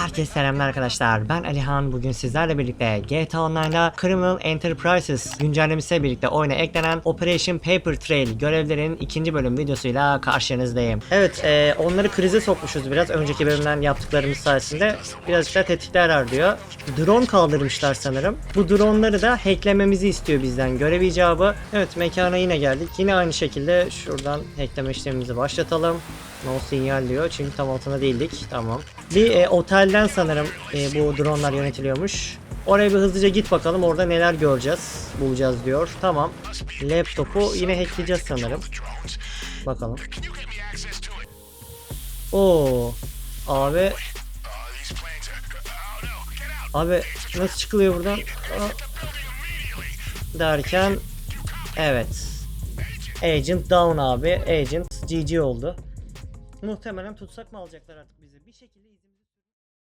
Herkese selamlar arkadaşlar. Ben Alihan. Bugün sizlerle birlikte GTA Online'da Criminal Enterprises güncellemesiyle birlikte oyuna eklenen Operation Paper Trail görevlerinin ikinci bölüm videosuyla karşınızdayım. Evet, e, onları krize sokmuşuz biraz. Önceki bölümden yaptıklarımız sayesinde birazcık da tetiklerler diyor. Drone kaldırmışlar sanırım. Bu droneları da hacklememizi istiyor bizden görev icabı. Evet, mekana yine geldik. Yine aynı şekilde şuradan hackleme işlemimizi başlatalım. No sinyal diyor çünkü tam altına değildik. Tamam. Bir e, otelden sanırım e, bu dronlar yönetiliyormuş. Oraya bir hızlıca git bakalım orada neler göreceğiz, bulacağız diyor. Tamam. Laptopu yine hackleyeceğiz sanırım. Bakalım. Oo. Abi. Abi nasıl çıkılıyor buradan? Aa. Derken evet. Agent down abi. Agent GG oldu. Muhtemelen tutsak mı alacaklar artık bizi? Bir şekilde izin